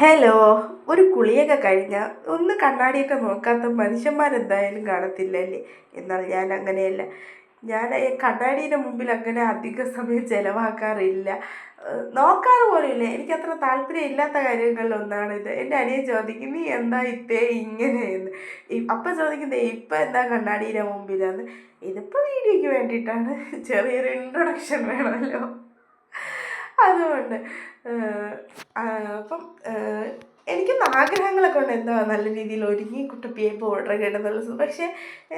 Hello ഒരു കുളിയൊക്കെ കഴിഞ്ഞാൽ ഒന്ന് കണ്ണാടിയൊക്കെ നോക്കാത്ത മനുഷ്യന്മാരെന്തായാലും കാണത്തില്ലല്ലേ? എന്നാൽ ഞാൻ അങ്ങനെയല്ല. ഞാൻ കണ്ണാടീന്റെ മുമ്പിൽ അങ്ങനെ അധിക സമയം ചിലവാക്കാറില്ല. നോക്കാറ് പോലുമില്ല. എനിക്കത്ര താല്പര്യം ഇല്ലാത്ത കാര്യങ്ങളിലൊന്നാണിത് എന്റെ അനിയൻ ചോദിക്കും നീ എന്താ ഇത്തേ ഇങ്ങനെയെന്ന്? അപ്പം ചോദിക്കുന്നത് ഇപ്പം എന്താ കണ്ണാടീന്റെ മുമ്പിലാന്ന്? ഇതിപ്പോൾ വീഡിയോയ്ക്ക് വേണ്ടിയിട്ടാണ്. ചെറിയൊരു ഇൻട്രൊഡക്ഷൻ വേണമല്ലോ. അതുകൊണ്ട് അപ്പം എനിക്ക് ആഗ്രഹങ്ങളൊക്കെ ഉണ്ട്. എന്താ നല്ല രീതിയിൽ ഒരുങ്ങി കുട്ടപ്പിയെ പൗഡർ കിട്ടുന്നുള്ളത് പക്ഷേ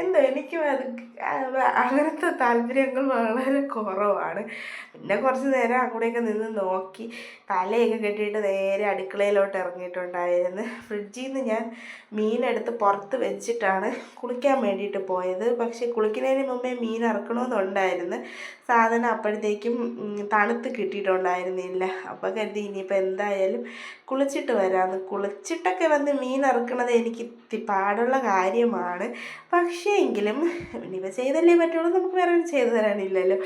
എന്തോ എനിക്കും അത് അങ്ങനത്തെ താല്പര്യങ്ങൾ വളരെ കുറവാണ്. പിന്നെ കുറച്ച് നേരം അങ്ങോട്ടേക്ക് നിന്ന് നോക്കി. തലയൊക്കെ കെട്ടിയിട്ട് നേരെ അടുക്കളയിലോട്ട് ഇറങ്ങിയിട്ടുണ്ടായിരുന്നു. ഫ്രിഡ്ജിൽ നിന്ന് ഞാൻ മീനെടുത്ത് പുറത്ത് വെച്ചിട്ടാണ് കുളിക്കാൻ വേണ്ടിയിട്ട് പോയത്. പക്ഷേ കുളിക്കുന്നതിന് മുമ്പേ മീൻ ഇറക്കണമെന്നുണ്ടായിരുന്നു സാധനം അപ്പോഴത്തേക്കും തണുത്ത് കിട്ടിയിട്ടുണ്ടായിരുന്നില്ല. അപ്പോൾ കരുതി ഇനിയിപ്പോൾ എന്തായാലും കുളിച്ചിട്ട് വരാമെന്ന് കുളിച്ചിട്ടൊക്കെ വന്ന് മീൻ ഇറക്കണത് എനിക്ക് പാടുള്ള കാര്യമാണ്. പക്ഷേ എങ്കിലും ഇനിയിപ്പോൾ ചെയ്തല്ലേ പറ്റുള്ളൂ നമുക്ക് വേറെ ചെയ്തു തരാനില്ലല്ലോ.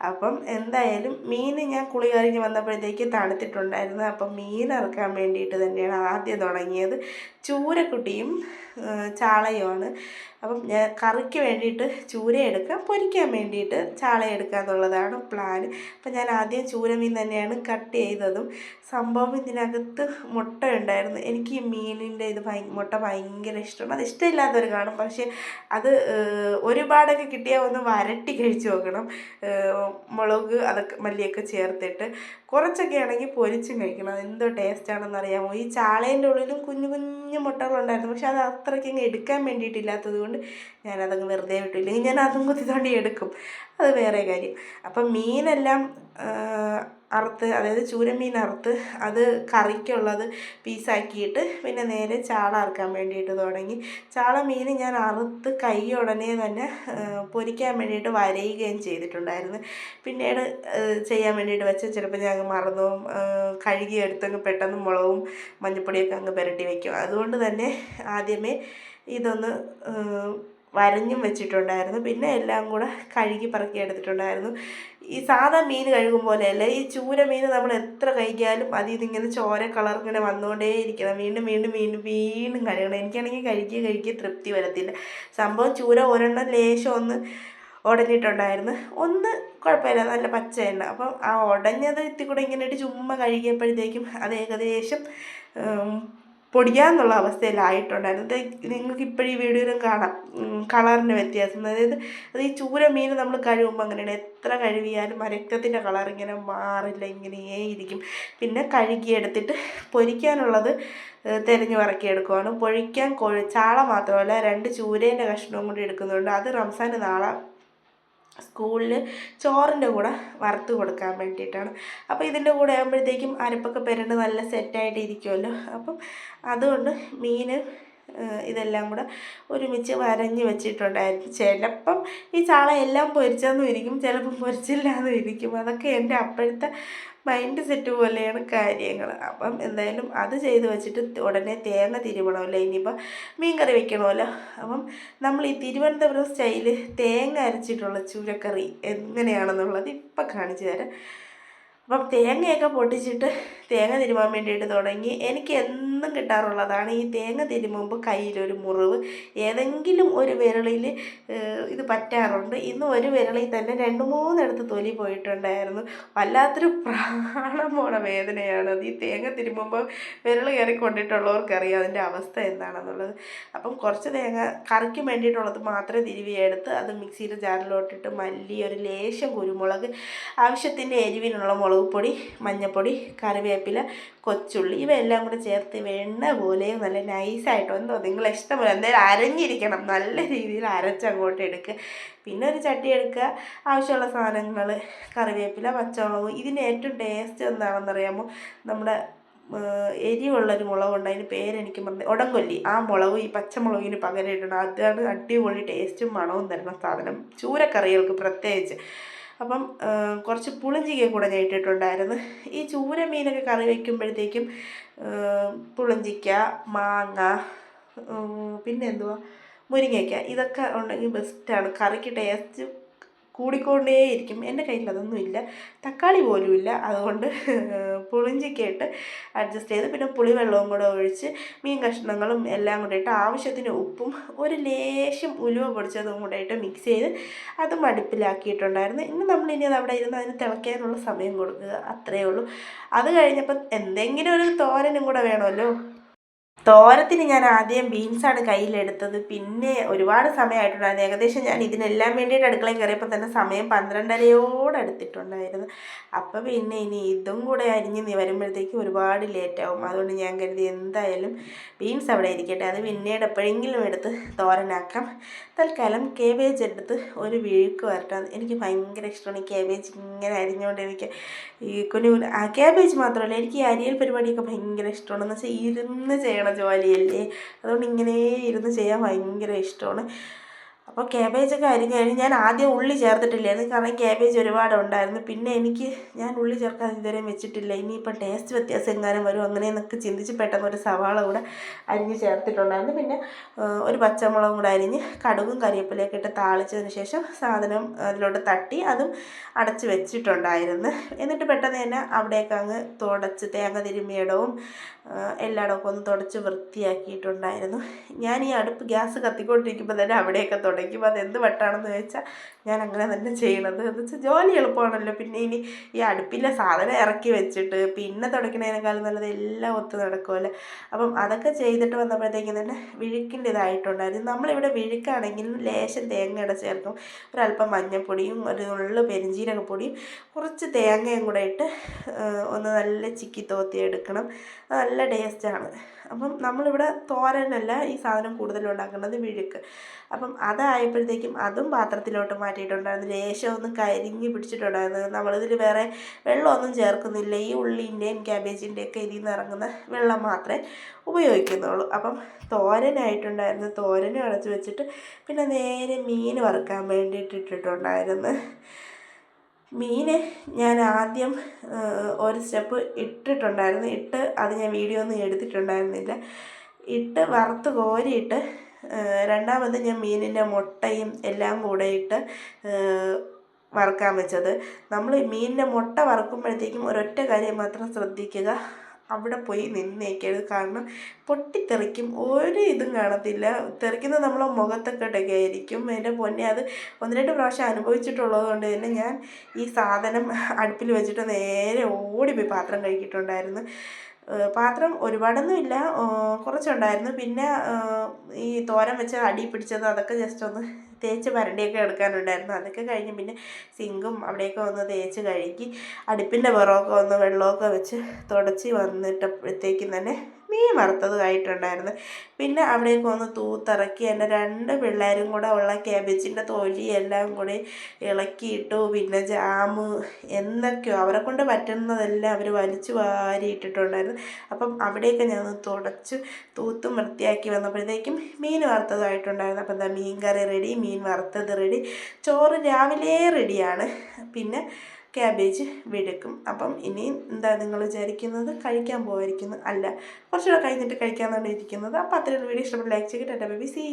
അപ്പം എന്തായാലും മീൻ ഞാൻ കുളി കഴിഞ്ഞ് വന്നപ്പോഴത്തേക്ക് തണുത്തിട്ടുണ്ടായിരുന്നു. അപ്പം മീൻ ഇറക്കാൻ വേണ്ടിയിട്ട് തന്നെയാണ് ആദ്യം തുടങ്ങിയത്. ചൂരക്കുട്ടിയും ചാളയുമാണ്. അപ്പം ഞാൻ കറിക്ക് വേണ്ടിയിട്ട് ചൂര എടുക്കാം പൊരിക്കാൻ വേണ്ടിയിട്ട് ചാള എടുക്കുക എന്നുള്ളതാണ് പ്ലാൻ അപ്പം ഞാൻ ആദ്യം ചൂര മീൻ തന്നെയാണ് കട്ട് ചെയ്തതും. സംഭവം ഇതിനകത്ത് മുട്ട ഉണ്ടായിരുന്നു. എനിക്ക് ഈ മീനിന്റെ ഇത് ഭയ മുട്ട ഭയങ്കര ഇഷ്ടമാണ്. അത് ഇഷ്ടമില്ലാത്തവർ കാണും. പക്ഷേ അത് ഒരുപാടൊക്കെ കിട്ടിയാൽ ഒന്ന് വരട്ടി കഴിച്ച് നോക്കണം. മുളക് അതൊക്കെ മല്ലിയൊക്കെ ചേർത്തിട്ട്. കുറച്ചൊക്കെ ആണെങ്കിൽ പൊരിച്ചും കഴിക്കണം. അത് എന്തോ ടേസ്റ്റാണെന്ന് അറിയാമോ? ഈ ചാളേന്റെ ഉള്ളിലും കുഞ്ഞു കുഞ്ഞു മുട്ടകളുണ്ടായിരുന്നു. പക്ഷെ അത് അത്രയ്ക്ക് അങ്ങ് എടുക്കാൻ വേണ്ടിയിട്ടില്ലാത്തത് കൊണ്ട് ഞാനതങ്ങ് വെറുതെ വിട്ടു ഇല്ലെങ്കിൽ ഞാൻ അതും കുത്തി തോണ്ടി എടുക്കും. അത് വേറെ കാര്യം. അപ്പം മീനെല്ലാം അറുത്ത് അതായത് ചൂരമീൻ അറുത്ത് അത് കറിക്കുള്ളത് പീസാക്കിയിട്ട് പിന്നെ നേരെ ചാള അറുക്കാൻ വേണ്ടിയിട്ട് തുടങ്ങി. ചാള മീൻ ഞാൻ അറുത്ത് കൈ ഉടനെ തന്നെ പൊരിക്കാൻ വേണ്ടിയിട്ട് വരയുകയും ചെയ്തിട്ടുണ്ടായിരുന്നു. പിന്നീട് ചെയ്യാൻ വേണ്ടിയിട്ട് വെച്ചാൽ ചിലപ്പോൾ ഞാൻ അങ്ങ് മറന്നു കഴുകി എടുത്തങ്ങ് പെട്ടെന്ന് മുളകും മഞ്ഞൾപ്പൊടിയൊക്കെ അങ്ങ് പുരട്ടി വയ്ക്കും അതുകൊണ്ട് തന്നെ ആദ്യമേ ഇതൊന്ന് വരഞ്ഞും വെച്ചിട്ടുണ്ടായിരുന്നു. പിന്നെ എല്ലാം കൂടെ കഴുകി പറക്കി എടുത്തിട്ടുണ്ടായിരുന്നു. ഈ സാധാ മീൻ കഴുകും പോലെയല്ല ഈ ചൂര മീൻ നമ്മൾ എത്ര കഴിക്കാലും അതിൽ ഇതിങ്ങനെ ചോര കളർ ഇങ്ങനെ വന്നുകൊണ്ടേ ഇരിക്കണം. വീണ്ടും വീണ്ടും വീണ്ടും വീണ്ടും കഴുകണം. എനിക്കാണെങ്കിൽ കഴുകി കഴുകി തൃപ്തി വരത്തില്ല. സംഭവം ചൂര ഒരെണ്ണം ലേശം ഒന്ന് ഉടഞ്ഞിട്ടുണ്ടായിരുന്നു. ഒന്ന് കുഴപ്പമില്ല നല്ല പച്ച എണ്ണ. അപ്പം ആ ഉടഞ്ഞത് ഇത്തിക്കൂടെ കൂടെ ഇങ്ങനെ ഇട്ട് ചുമ്മാ കഴുകിയപ്പോഴത്തേക്കും അത് ഏകദേശം പൊടിയാന്നുള്ള അവസ്ഥയിലായിട്ടുണ്ടായിരുന്നു. ഇത് നിങ്ങൾക്ക് ഇപ്പോഴും ഈ വീഡിയോയിലും കാണാം. കളറിന്റെ വ്യത്യാസം. അതായത് അത് ഈ ചൂര മീൻ നമ്മൾ കഴുകുമ്പോൾ അങ്ങനെയാണ്. എത്ര കഴുകിയാലും ആ രക്തത്തിന്റെ കളർ ഇങ്ങനെ മാറില്ല ഇങ്ങനെയേ ഇരിക്കും. പിന്നെ കഴുകിയെടുത്തിട്ട് പൊരിക്കാനുള്ളത് തെരഞ്ഞു തിരഞ്ഞു പറക്കിയെടുക്കുവാണ് പൊഴിക്കാൻ കൊഴ ചാള മാത്രമല്ല രണ്ട് ചൂരേന്റെ കഷ്ണവും കൂടി എടുക്കുന്നുണ്ട്. അത് റംസാന്റെ നാളെ സ്കൂളിൽ ചോറിന്റെ കൂടെ വറുത്ത് കൊടുക്കാൻ വേണ്ടിയിട്ടാണ്. അപ്പോൾ ഇതിന്റെ കൂടെ ആകുമ്പോഴത്തേക്കും അരപ്പൊക്കെ പെരണ്ട് നല്ല സെറ്റായിട്ട് ഇരിക്കുമല്ലോ. അപ്പം അതുകൊണ്ട് മീൻ ഇതെല്ലാം കൂടെ ഒരുമിച്ച് വരഞ്ഞ് വെച്ചിട്ടുണ്ടായിരുന്നു ചിലപ്പം ഈ ചാള എല്ലാം പൊരിച്ചെന്നും ഇരിക്കും ചിലപ്പം പൊരിച്ചില്ലാന്നും ഇരിക്കും. അതൊക്കെ എന്റെ അപ്പോഴത്തെ മൈൻഡ് സെറ്റ് പോലെയാണ് കാര്യങ്ങൾ അപ്പം എന്തായാലും അത് ചെയ്ത് വെച്ചിട്ട് ഉടനെ തേങ്ങ തിരുവണമല്ലോ. ഇനിയിപ്പോൾ മീൻകറി വെക്കണമല്ലോ. അപ്പം നമ്മൾ ഈ തിരുവനന്തപുരം സ്റ്റൈൽ തേങ്ങ അരച്ചിട്ടുള്ള ചൂരക്കറി എങ്ങനെയാണെന്നുള്ളത് ഇപ്പം കാണിച്ചു തരാം. അപ്പം തേങ്ങയൊക്കെ പൊട്ടിച്ചിട്ട് തേങ്ങ തിരുമാൻ വേണ്ടിയിട്ട് തുടങ്ങി. എനിക്ക് എന്നും കിട്ടാറുള്ളതാണ്. ഈ തേങ്ങ തിരുമുമ്പോൾ കയ്യിലൊരു മുറിവ് ഏതെങ്കിലും ഒരു വിരളിൽ ഇത് പറ്റാറുണ്ട്. ഇന്ന് ഒരു വിരളിൽ തന്നെ രണ്ട് മൂന്നിടത്ത് തൊലി പോയിട്ടുണ്ടായിരുന്നു. വല്ലാത്തൊരു പ്രാണം പോണ വേദനയാണ്. അത് ഈ തേങ്ങ തിരുമുമ്പോൾ വിരൽ കയറി കൊണ്ടിട്ടുള്ളവർക്കറിയാം അതിന്റെ അവസ്ഥ എന്താണെന്നുള്ളത്. അപ്പം കുറച്ച് തേങ്ങ കറിക്ക് വേണ്ടിയിട്ടുള്ളത് മാത്രമേ തിരുവിയെടുത്ത് അത് മിക്സിയുടെ ജാറിലോട്ടിട്ട് മല്ലി ഒരു ലേശം കുരുമുളക് ആവശ്യത്തിന്റെ എരിവിനുള്ള മുളക് പൊടി മഞ്ഞൾപ്പൊടി കറിവേപ്പില കൊച്ചുള്ളി ഇവയെല്ലാം കൂടെ ചേർത്ത് വെണ്ണ പോലെ നല്ല നൈസായിട്ടോ എന്തോ നിങ്ങൾ ഇഷ്ടംപോലെ എന്തായാലും അരഞ്ഞിരിക്കണം. നല്ല രീതിയിൽ അരച്ചങ്ങോട്ട് എടുക്കുക പിന്നെ ഒരു ചട്ടി എടുക്കുക. ആവശ്യമുള്ള സാധനങ്ങൾ കറിവേപ്പില പച്ചമുളക് ഇതിന് ഏറ്റവും ടേസ്റ്റ് എന്താണെന്നറിയാമോ? നമ്മുടെ എരിവുള്ളൊരു മുളകുണ്ട് അതിന് പേരെനിക്ക് മറന്നു ഉടങ്കൊല്ലി ആ മുളകും ഈ പച്ചമുളകിന് പകരം ഇടണം. അതാണ് അടിപൊളി ടേസ്റ്റും മണവും തരുന്ന സാധനം. ചൂരക്കറികൾക്ക് പ്രത്യേകിച്ച്. അപ്പം കുറച്ച് പുളിഞ്ചിക കൂടെ ഞാൻ ഇട്ടിട്ടുണ്ടായിരുന്നു. ഈ ചൂര മീനൊക്കെ കറി വയ്ക്കുമ്പോഴത്തേക്കും പുളിഞ്ചിക്ക മാങ്ങ പിന്നെ എന്തുവാ? മുരിങ്ങയ്ക്ക ഇതൊക്കെ ഉണ്ടെങ്കിൽ ബെസ്റ്റാണ് കറിക്ക് ടേസ്റ്റ് കൂടിക്കൊണ്ടേയിരിക്കും. എന്റെ കയ്യിൽ അതൊന്നും ഇല്ല. തക്കാളി പോലും ഇല്ല. അതുകൊണ്ട് പുളിഞ്ചിക്കയിട്ട് അഡ്ജസ്റ്റ് ചെയ്ത് പിന്നെ പുളിവെള്ളവും കൂടെ ഒഴിച്ച് മീൻ കഷ്ണങ്ങളും എല്ലാം കൂടെ ഇട്ട് ആവശ്യത്തിന് ഉപ്പും ഒരു ലേശം ഉലുവ പൊടിച്ചതും കൂടെ ഇട്ട് മിക്സ് ചെയ്ത് അതും അടുപ്പിലാക്കിയിട്ടുണ്ടായിരുന്നു ഇനി നമ്മളിനി അത് അവിടെ ഇരുന്ന് അതിന് തിളയ്ക്കാനുള്ള സമയം കൊടുക്കുക. അത്രയേ ഉള്ളൂ. അത് കഴിഞ്ഞപ്പോൾ എന്തെങ്കിലും ഒരു തോരനും കൂടെ വേണമല്ലോ? തോരത്തിന് ഞാൻ ആദ്യം ബീൻസാണ് കയ്യിലെടുത്തത്. പിന്നെ ഒരുപാട് സമയമായിട്ടുണ്ടായിരുന്നു. ഏകദേശം ഞാൻ ഇതിനെല്ലാം വേണ്ടിയിട്ട് അടുക്കളയിൽ കയറിയപ്പോൾ തന്നെ സമയം പന്ത്രണ്ടരയോട് അടുത്തിട്ടുണ്ടായിരുന്നു അപ്പോൾ പിന്നെ ഇനി ഇതും കൂടെ അരിഞ്ഞ് നീ വരുമ്പോഴത്തേക്ക് ഒരുപാട് ലേറ്റാവും അതുകൊണ്ട് ഞാൻ കരുതി എന്തായാലും ബീൻസ് അവിടെ ഇരിക്കട്ടെ. അത് പിന്നീട് എപ്പോഴെങ്കിലും എടുത്ത് തോരനാക്കാം. തൽക്കാലം കേബേജ് എടുത്ത് ഒരു വിഴുക്ക് വരട്ടോ. എനിക്ക് ഭയങ്കര ഇഷ്ടമാണ് ഈ കേബേജ് ഇങ്ങനെ അരിഞ്ഞുകൊണ്ട് എനിക്ക് ഈ കുനു കേബേജ് മാത്രമല്ല എനിക്ക് ഈ അരിയൽ പരിപാടിയൊക്കെ ഭയങ്കര ഇഷ്ടമാണ്. എന്ന് വെച്ചാൽ ഇരുന്ന് ചെയ്യണം. ജോലിയല്ലേ അതുകൊണ്ട് ഇങ്ങനെ ഇരുന്ന് ചെയ്യാൻ ഭയങ്കര ഇഷ്ടമാണ്. അപ്പോൾ ക്യാബേജൊക്കെ അരിഞ്ഞ് കഴിഞ്ഞ് ഞാൻ ആദ്യം ഉള്ളി ചേർത്തിട്ടില്ലായിരുന്നു. കാരണം ക്യാബേജ് ഒരുപാട് ഉണ്ടായിരുന്നു. പിന്നെ എനിക്ക് ഞാൻ ഉള്ളി ചേർക്കാൻ ഇതുവരെയും വെച്ചിട്ടില്ല. ഇനിയിപ്പോൾ ടേസ്റ്റ് വ്യത്യാസം എങ്ങാനും വരും അങ്ങനെയെന്നൊക്കെ ചിന്തിച്ച് പെട്ടെന്ന് ഒരു സവാള കൂടെ അരിഞ്ഞ് ചേർത്തിട്ടുണ്ടായിരുന്നു. പിന്നെ ഒരു പച്ചമുളകും കൂടെ അരിഞ്ഞ് കടുകും കരിവേപ്പിലയൊക്കെ ഇട്ട് താളിച്ചതിന് ശേഷം സാധനം അതിലോട്ട് തട്ടി അതും അടച്ച് വെച്ചിട്ടുണ്ടായിരുന്നു. എന്നിട്ട് പെട്ടെന്ന് തന്നെ അവിടേക്ക് അങ്ങ് തുടച്ച് തേങ്ങ തിരുമ്മിയിടവും എല്ലായിടമൊക്കെ ഒന്ന് തുടച്ച് വൃത്തിയാക്കിയിട്ടുണ്ടായിരുന്നു. ഞാൻ ഈ അടുപ്പ് ഗ്യാസ് കത്തിക്കൊണ്ടിരിക്കുമ്പോൾ തന്നെ അവിടെയൊക്കെ തുടയ്ക്കും. അത് എന്ത് വട്ടാണെന്ന് ചോദിച്ചാൽ ഞാൻ അങ്ങനെ തന്നെ ചെയ്യണത്. എന്ന് വെച്ചാൽ ജോലി എളുപ്പമാണല്ലോ. പിന്നെ ഇനി ഈ അടുപ്പിലെ സാധനം ഇറക്കി വെച്ചിട്ട് പിന്നെ തുടയ്ക്കണതിനേക്കാളും നല്ലത് എല്ലാം ഒത്ത് നടക്കുമല്ലോ അപ്പം അതൊക്കെ ചെയ്തിട്ട് വന്നപ്പോഴത്തേക്കും തന്നെ വിഴുക്കിന്റെ ഇതായിട്ടുണ്ടായിരുന്നു നമ്മളിവിടെ വിഴുക്കാണെങ്കിൽ ലേശം തേങ്ങയുടെ ചേർക്കും. ഒരല്പം മഞ്ഞൾപ്പൊടിയും ഒരു നുള്ളു പെരിഞ്ചീരകപ്പൊടിയും കുറച്ച് തേങ്ങയും കൂടെ ഇട്ട് ഒന്ന് നല്ല ചിക്കി തോത്തി എടുക്കണം നല്ല ടേസ്റ്റാണ് അപ്പം നമ്മളിവിടെ തോരനല്ല ഈ സാധനം കൂടുതൽ ഉണ്ടാക്കുന്നത് വിഴുക്ക്. അപ്പം അതായപ്പോഴത്തേക്കും അതും പാത്രത്തിലോട്ട് മാറ്റിയിട്ടുണ്ടായിരുന്നു. ലേശം ഒന്ന് കരിഞ്ഞ് പിടിച്ചിട്ടുണ്ടായിരുന്നു. നമ്മളിതിൽ വേറെ വെള്ളമൊന്നും ചേർക്കുന്നില്ല. ഈ ഉള്ളിന്റെയും ക്യാബേജിന്റെയൊക്കെ ഇതിൽ നിന്ന് ഇറങ്ങുന്ന വെള്ളം മാത്രമേ ഉപയോഗിക്കുന്നുള്ളൂ. അപ്പം തോരനായിട്ടുണ്ടായിരുന്നു. തോരനും അടച്ച് വെച്ചിട്ട് പിന്നെ നേരെ മീൻ വറുക്കാൻ വേണ്ടിയിട്ട് ഇട്ടിട്ടുണ്ടായിരുന്നു. മീൻ ഞാൻ ആദ്യം ഒരു സ്റ്റെപ്പ് ഇട്ടിട്ടുണ്ടായിരുന്നു. ഇട്ട് അത് ഞാൻ വീഡിയോ ഒന്നും എടുത്തിട്ടുണ്ടായിരുന്നില്ല. ഇട്ട് വറുത്ത് കോരിയിട്ട് രണ്ടാമത് ഞാൻ മീനിന്റെ മുട്ടയും എല്ലാം കൂടെ ഇട്ട് വറുക്കാൻ വെച്ചത്. നമ്മൾ മീനിന്റെ മുട്ട വറുക്കുമ്പോഴത്തേക്കും ഒരൊറ്റ കാര്യം മാത്രം ശ്രദ്ധിക്കുക. അവിടെ പോയി നിന്നേക്കരുത് കാരണം പൊട്ടിത്തെറിക്കും. ഒരു ഇതും കാണത്തില്ല. തെറിക്കുന്നത് നമ്മളെ മുഖത്തൊക്കെ ആയിരിക്കും എന്റെ പൊന്നെ അത് ഒന്ന് രണ്ട് പ്രാവശ്യം അനുഭവിച്ചിട്ടുള്ളത് കൊണ്ട് തന്നെ ഞാൻ ഈ സാധനം അടുപ്പിൽ വെച്ചിട്ട് നേരെ ഓടിപ്പോയി പാത്രം കഴിക്കിയിട്ടുണ്ടായിരുന്നു പാത്രം ഒരുപാടൊന്നും ഇല്ല. കുറച്ചുണ്ടായിരുന്നു. പിന്നെ ഈ തോരൻ വെച്ച അടി പിടിച്ചത് അതൊക്കെ ജസ്റ്റ് ഒന്ന് തേച്ച് വരണ്ടിയൊക്കെ എടുക്കാനുണ്ടായിരുന്നു. അതൊക്കെ കഴിഞ്ഞ് പിന്നെ സിങ്കും അവിടെയൊക്കെ ഒന്ന് തേച്ച് കഴുകി അടുപ്പിന്റെ പുറമൊക്കെ ഒന്ന് വെള്ളമൊക്കെ വെച്ച് തുടച്ച് വന്നിട്ടപ്പോഴത്തേക്കും തന്നെ മീൻ വറുത്തതുമായിട്ടുണ്ടായിരുന്നു പിന്നെ അവിടേക്ക് ഒന്ന് തൂത്തിറക്കി എന്റെ രണ്ട് പിള്ളേരും കൂടെ ഉള്ള ക്യാബേജിന്റെ തൊലി എല്ലാം കൂടി ഇളക്കിയിട്ടു പിന്നെ ജാമ് എന്തൊക്കെയോ അവരെ കൊണ്ട് പറ്റുന്നതെല്ലാം അവർ വലിച്ചു വാരിയിട്ടിട്ടുണ്ടായിരുന്നു അപ്പം അവിടെയൊക്കെ ഞാൻ ഒന്ന് തുടച്ച് തൂത്തും വൃത്തിയാക്കി വന്നപ്പോഴത്തേക്കും മീൻ വറുത്തതായിട്ടുണ്ടായിരുന്നു അപ്പം എന്താ മീൻ കറി റെഡി മീൻ വറുത്തത് റെഡി ചോറ് രാവിലെ റെഡിയാണ് പിന്നെ ക്യാബേജ് വെടുക്കും. അപ്പം ഇനിയും എന്താ നിങ്ങൾ വിചാരിക്കുന്നത്? കഴിക്കാൻ പോകാതിരിക്കുന്നു അല്ല കുറച്ചുകൂടെ കഴിഞ്ഞിട്ട് കഴിക്കാമെന്നാണ് ഇരിക്കുന്നത്. അപ്പോൾ അത്രയും വീഡിയോ ഇഷ്ടപ്പെട്ട ലൈക്ക് ചെയ്തിട്ട് എന്റെ ബേബി. See you